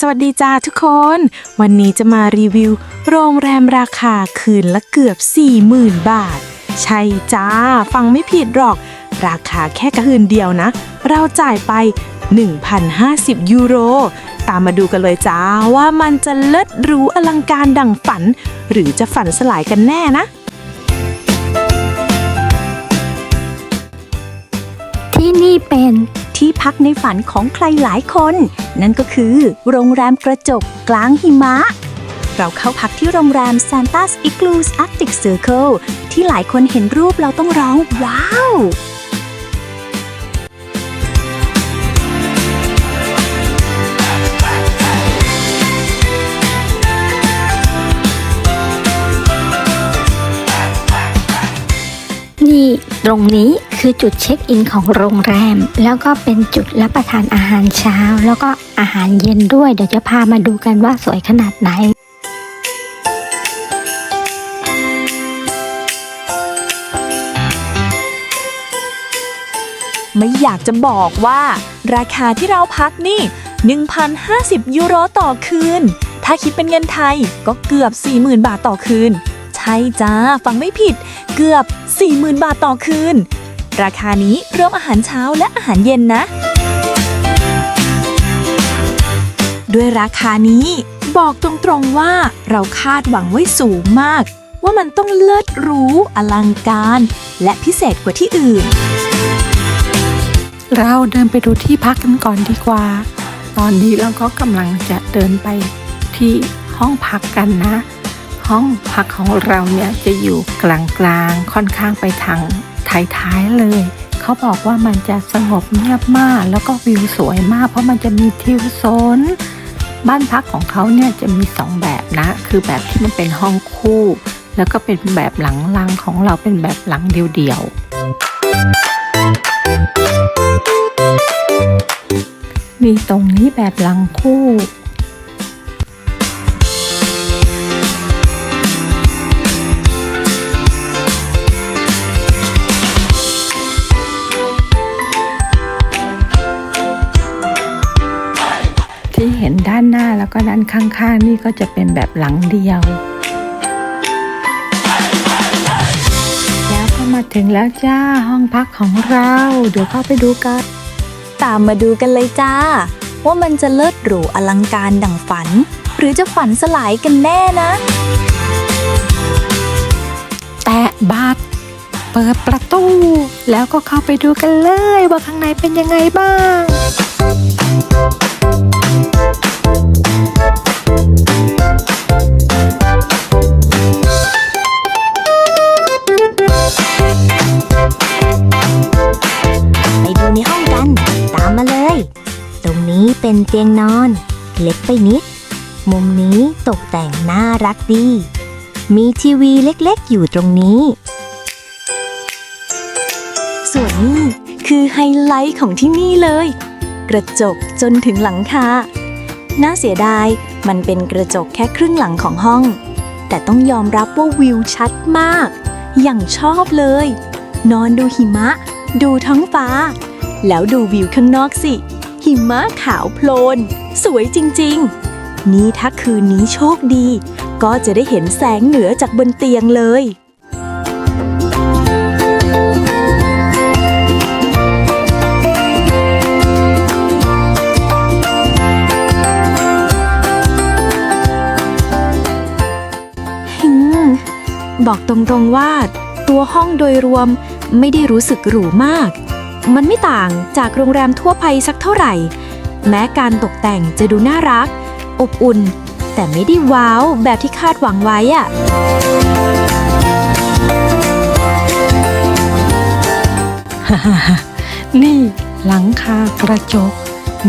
สวัสดีจ้าทุกคน วันนี้จะมารีวิว โรงแรมราคาคืนละเกือบ 40,000 บาท ใช่จ้า ฟังไม่ผิดหรอก ราคาแค่คืนเดียวนะ เราจ่ายไป 1,050 ยูโร ตามมาดูกันเลยจ้าว่ามันจะเลิศหรูอลังการดังฝัน หรือจะฝันสลายกันแน่นะที่นี่เป็น ที่พักในฝันของใครหลายคน นั่นก็คือ โรงแรมกระจกกลางหิมะ เราเข้าพักที่โรงแรม Santa's Igloos Arctic Circle ที่หลายคนเห็นรูปเราต้องร้องว้าวนี่ ตรงนี้คือจุดเช็คอินของโรงแรม แล้วก็เป็นจุดรับประทานอาหารเช้า แล้วก็อาหารเย็นด้วย เดี๋ยวจะพามาดูกันว่าสวยขนาดไหนไม่อยากจะบอกว่า ราคาที่เราพักนี่ 1,050 ยูโรต่อคืน ถ้าคิดเป็นเงินไทยก็เกือบ 40,000 บาทต่อคืน ใช่จ้า ฟังไม่ผิด เกือบ 40,000 บาทต่อคืน ราคานี้รวมอาหารเช้าและอาหารเย็นนะ ด้วยราคานี้ บอกตรงๆว่าเราคาดหวังไว้สูงมาก ว่ามันต้องเลิศรู้อลังการ และพิเศษกว่าที่อื่น เราเดินไปดูที่พักกันก่อนดีกว่า ตอนนี้เราก็กำลังจะเดินไปที่ห้องพักกันนะ ห้องพักของเราเนี่ยจะอยู่กลางๆ ค่อนข้างไปทาง ท้ายๆเลยเขาบอกว่ามันจะสงบเงียบมาก แล้วก็วิวสวยมาก เพราะมันจะมีทิวโซนบ้านพักของเขาเนี่ยจะมีสองแบบนะ คือแบบที่มันเป็นห้องคู่ แล้วก็เป็นแบบหลังลังของเราเป็นแบบหลังเดียวๆมีตรงนี้แบบหลังคู่ ห็นด้านหน้าแล้วก็ด้านข้างๆ นี่ก็จะเป็นแบบหลังเดียว แล้วก็มาถึงแล้วจ้าห้องพักของเรา เดี๋ยวเข้าไปดูกัน ตามมาดูกันเลยจ้า ว่ามันจะเลิศหรูอลังการดังฝัน หรือจะฝันสลายกันแน่นะ แตะบัตรเปิดประตู แล้วก็เข้าไปดูกันเลยว่าข้างในเป็นยังไงบ้าง เป็นเตียงนอน เล็กไปนิด มุมนี้ตกแต่งน่ารักดี มีทีวีเล็กๆอยู่ตรงนี้ ส่วนนี้คือไฮไลท์ของที่นี่เลย กระจกจนถึงหลังคา น่าเสียดายมันเป็นกระจกแค่ครึ่งหลังของห้อง แต่ต้องยอมรับว่าวิวชัดมาก อย่างชอบเลย นอนดูหิมะ ดูท้องฟ้า แล้วดูวิวข้างนอกสิ หิมะขาวโพลน สวยจริงๆ นี่ถ้าคืนนี้โชคดี ก็จะได้เห็นแสงเหนือจากบนเตียงเลยหืม บอกตรงๆว่า ตัวห้องโดยรวมไม่ได้รู้สึกหรูมาก มันไม่ต่างจากโรงแรมทั่วไปสักเท่าไหร่ แม้การตกแต่งจะดูน่ารัก อบอุ่น แต่ไม่ได้ว้าวแบบที่คาดหวังไว้อะนี่หลังคากระจก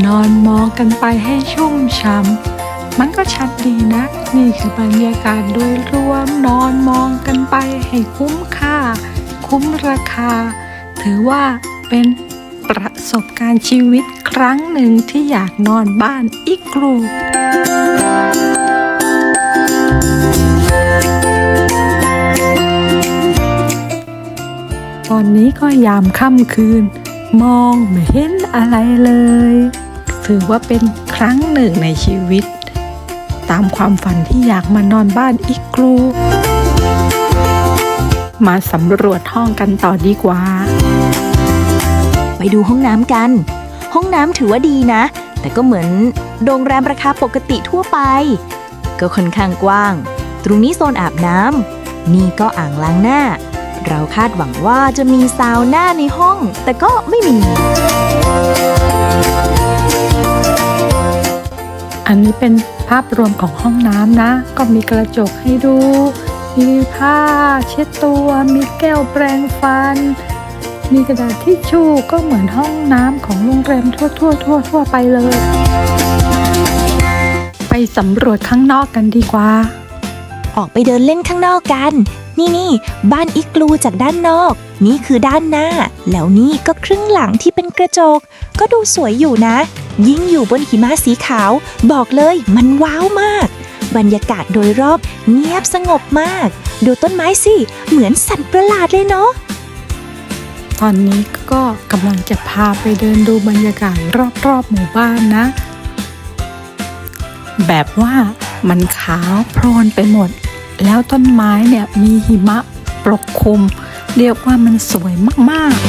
นอนมองกันไปให้ชุ่มช้ำมันก็ชัดดีนะ นี่คือบรรยากาศโดยรวมนอนมองกันไปให้คุ้มค่า คุ้มราคา ถือว่า เป็นประสบการณ์ชีวิตครั้งหนึ่งที่อยากนอนบ้านอีกกรูตอนนี้ก็ยามค่ำคืน มองไม่เห็นอะไรเลย ถือว่าเป็นครั้งหนึ่งในชีวิต ตามความฝันที่อยากมานอนบ้านอีกกลูมาสำรวจห้องกันต่อดีกว่า ดูห้องน้ำกัน ห้องน้ำถือว่าดีนะ แต่ก็เหมือนโรงแรมราคาปกติทั่วไป ก็ค่อนข้างกว้าง ตรงนี้โซนอาบน้ำนี่ก็อ่างล้างหน้า เราคาดหวังว่าจะมีซาวน่าในห้อง แต่ก็ไม่มี อันนี้เป็นภาพรวมของห้องน้ำนะ ก็มีกระจกให้ดู มีผ้าเช็ดตัว มีแก้วแปรงฟัน มีกระดาษทิชชู่ก็เหมือนห้องน้ำของโรงแรมทั่วทั่วทั่วทั่วไปเลย ไปสำรวจข้างนอกกันดีกว่า ออกไปเดินเล่นข้างนอกกัน นี่นี่บ้านอิกลูจากด้านนอก นี่คือด้านหน้า แล้วนี่ก็ครึ่งหลังที่เป็นกระจก ก็ดูสวยอยู่นะ ยิ่งอยู่บนหิมะสีขาว บอกเลยมันว้าวมาก บรรยากาศโดยรอบเงียบสงบมาก ดูต้นไม้สิ เหมือนสัตว์ประหลาดเลยเนาะ ตอนนี้ก็กำลังจะพาไปเดินดูบรรยากาศรอบๆหมู่บ้านนะ แบบว่ามันขาวโพลนไปหมด แล้วต้นไม้เนี่ยมีหิมะปกคลุม เรียกว่ามันสวยมาก ๆ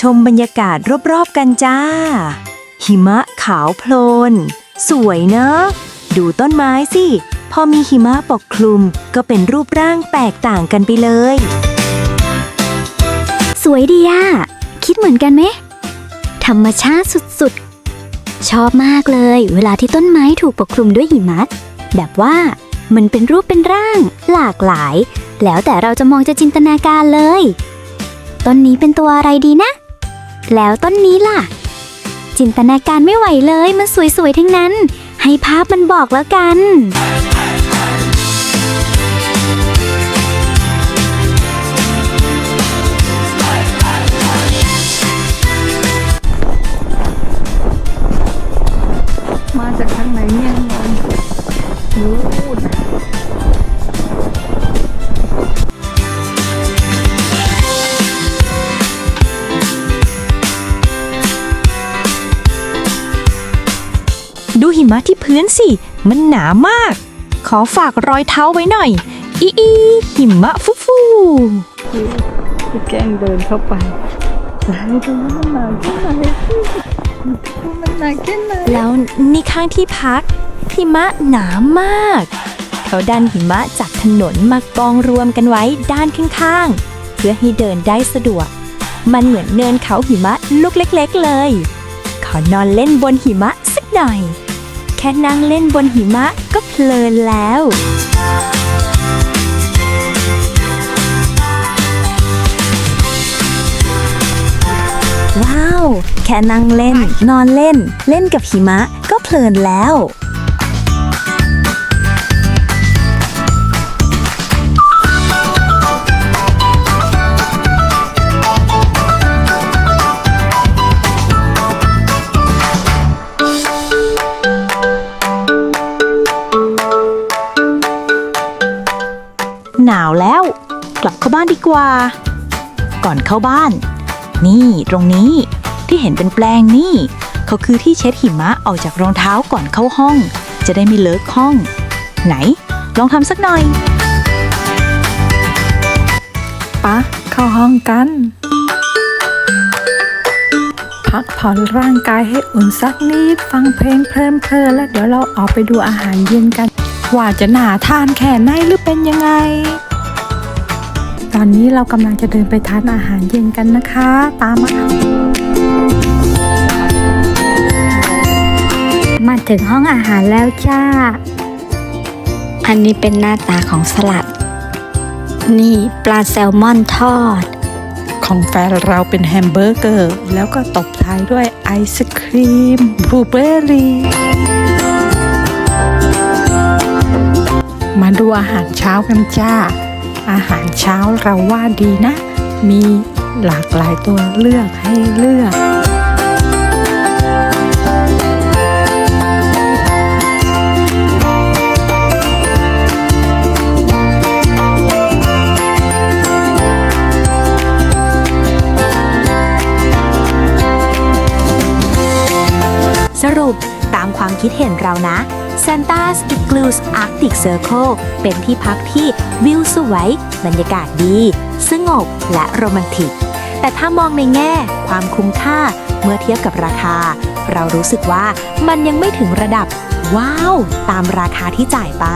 ชมบรรยากาศรอบๆกันจ้า หิมะขาวโพลน สวยเนอะ ดูต้นไม้สิ พอมีหิมะปกคลุม ก็เป็นรูปร่างแตกต่างกันไปเลย สวยดีอะคิดเหมือนกันไหม ธรรมชาติสุดๆ ชอบมากเลย เวลาที่ต้นไม้ถูกปกคลุมด้วยหิมะแบบว่ามันเป็นรูปเป็นร่าง หลากหลาย แล้วแต่เราจะมองจะจินตนาการเลย ต้นนี้เป็นตัวอะไรดีนะ แล้วต้นนี้ล่ะ จินตนาการไม่ไหวเลย มันสวยๆทั้งนั้น ให้ภาพมันบอกแล้วกัน ดูหิมะที่พื้นสิ มันหนามาก ขอฝากรอยเท้าไว้หน่อย อีอีหิมะฟูฟูที่แกล้งเดินเข้าไปจะให้ดูว่ามันหนาวแค่ไหนมันหนาวแค่ไหนแล้วนี่ข้างที่พัก หิมะหนามาก เขาดันหิมะจากถนนมากองรวมกันไว้ด้านข้างๆ เพื่อให้เดินได้สะดวก มันเหมือนเนินเขาหิมะลูกเล็ก ๆ เลย ขอนอนเล่นบนหิมะสักหน่อย แค่นั่งเล่นบนหิมะก็เพลินแล้วว้าว แค่นั่งเล่น นอนเล่น เล่นกับหิมะก็เพลินแล้ว กลับเข้าบ้านดีกว่า ก่อนเข้าบ้าน นี่ตรงนี้ที่เห็นเป็นแปลงนี่ เขาคือที่เช็ดหิมะออกจากรองเท้าก่อนเข้าห้อง จะได้ไม่เลอะห้อง ไหน ลองทำสักหน่อยปะเข้าห้องกัน พักผ่อนร่างกายให้อุ่นสักนิด ฟังเพลงเพลินๆแล้วเดี๋ยวเราออกไปดูอาหารเย็นกัน ว่าจะหนาทานแค่ไหนหรือเป็นยังไง ตอนนี้เรากำลังจะเดินไปทานอาหารเย็นกันนะคะ ตามมามาถึงห้องอาหารแล้วจ้า อันนี้เป็นหน้าตาของสลัด นี่ปลาแซลมอนทอด ของแฟนเราเป็นแฮมเบอร์เกอร์ แล้วก็ตบท้ายด้วยไอศครีมบลูเบอร์รี่มาดูอาหารเช้ากันจ้า อาหารเช้าเราว่าดีนะ มีหลากหลายตัวเลือกให้เลือกสรุปตามความคิดเห็นเรานะ Santa's Igloo's Arctic Circle เป็นที่พักที่วิวสวย บรรยากาศดี สงบและโรแมนติก แต่ถ้ามองในแง่ความคุ้มค่าเมื่อเทียบกับราคา เรารู้สึกว่ามันยังไม่ถึงระดับ ว้าว ตามราคาที่จ่ายไป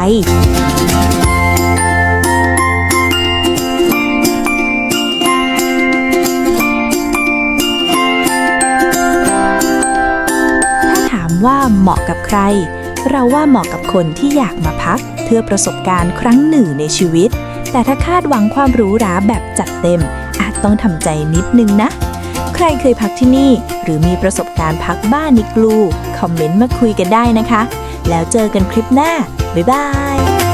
ถ้าถามว่าเหมาะกับใคร เราว่าเหมาะกับคนที่อยากมาพัก เพื่อประสบการณ์ครั้งหนึ่งในชีวิต แต่ถ้าคาดหวังความหรูหราแบบจัดเต็ม อาจต้องทำใจนิดนึงนะ ใครเคยพักที่นี่ หรือมีประสบการณ์พักบ้านนิกลู คอมเมนต์มาคุยกันได้นะคะ แล้วเจอกันคลิปหน้า บ๊ายบาย